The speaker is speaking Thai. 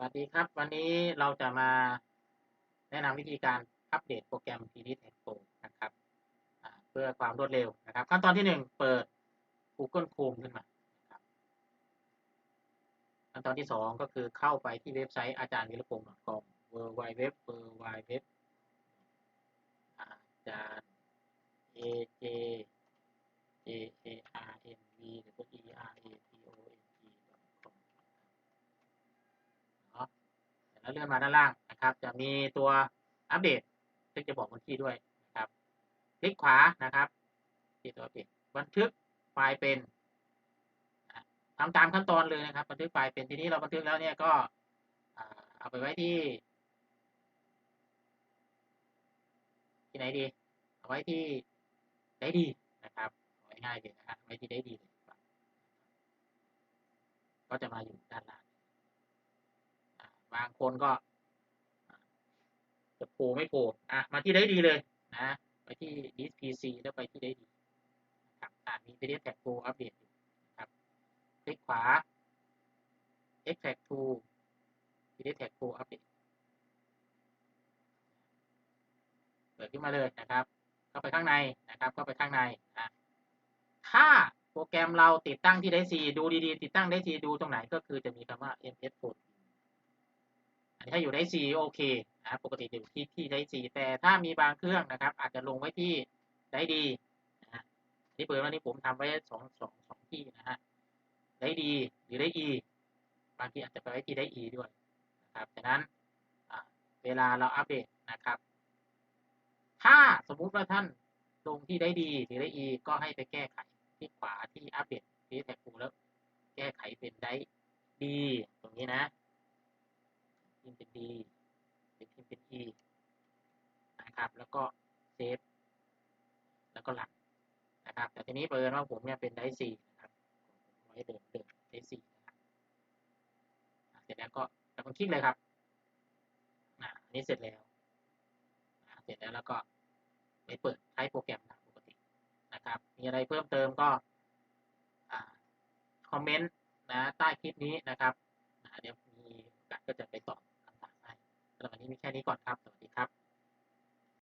วัสดีครับ วันนี้เราจะมาแนะนำวิธีการอัปเดตโปรแกรม PD Tag Pro นะครับเพื่อความรวดเร็วนะครับ ขั้นตอนที่หนึ่งเปิด Google Chrome ขึ้นมาครับขั้นตอนที่สองก็คือเข้าไปที่เว็บไซต์อาจารย์วิรพงศ์ .com w w w w อาจารย์ a j a a r n v w e r a p o n g com เนาะ แล้วเลื่อนมาด้านล่างนะครับ จะมีตัวอัปเดตซึ่งจะบอกวันที่ด้วยนะครับ คลิกขวานะครับที่ตัวอัปเดตบันทึกไฟล์เป็นทำตามขั้นตอนเลยนะครับ บันทึกไฟล์เป็นทีนี้เราบันทึกแล้วเนี่ยก็เอาไปไว้ที่ ที่ไหนดี เอาไว้ที่ได้ดีนะครับง่ายเลยนะครับไว้ที่ได้ดีเลยก็จะมาอยู่ด้านล่าง บางคนก็จะโผล่ไม่โผล่อะมาที่ได้ดีเลยนะไปที่ดิสพีซีแล้วไปที่ได้ดีครับอ่ามี PDF Tag Pro อัปเดตอยู่ครับคลิกขวา Extract to PDF Tag Pro อัปเดตเปิดขึ้นมาเลยนะครับ เข้าไปข้างในนะครับ เข้าไปข้างในนะถ้าโปรแกรมเราติดตั้งที่ได้ซีดูดีๆ ติดตั้งได้ซีดูตรงไหนก็คือจะมีคำว่า ms p o r t อันนี้ ถ้าอยู่ได้ซีโอเคนะปกติอยู่ที่ที่ได้ซีแต่ถ้ามีบางเครื่องนะครับ อาจจะลงไว้ที่ได้ดีนะนี่เปิดว่านี่ผมทำไว้สองสองสองที่นะฮะได้ดีหรือได้อีบางทีอาจจะไปไว้ที่ได้อีด้วยนะครับฉะนั้นเวลาเราอัปเดตนะครับ ถ้าสมมุติว่าท่านลงที่ได้ดีหรือได้อีก็ให้ไปแก้ไขที่ขวาที่อัปเดตที่แท็กปูแล้วแก้ไขเป็นได้ดีตรงนี้นะ พิมเป็นดีเป็นพิมเป็น e นะครับ แล้วก็เซฟแล้วก็หลังนะครับ แต่ทีนี้เปิดว่าผมเนี่ยเป็นได้สี่นะครับผมไว้เดิมเดิมได้สี่นะครับเสร็จแล้วก็แล้วก็คลิกเลยครับอ่าอันนี้เสร็จแล้วเสร็จแล้วแล้วก็ไปเปิดใช้โปรแกรมตามปกตินะครับ มีอะไรเพิ่มเติมก็คอมเมนต์นะใต้คลิปนี้นะครับเดี๋ยวมีโอกาสก็จะไปตอบ นี้มีแค่นี้ก่อนครับ สวัสดี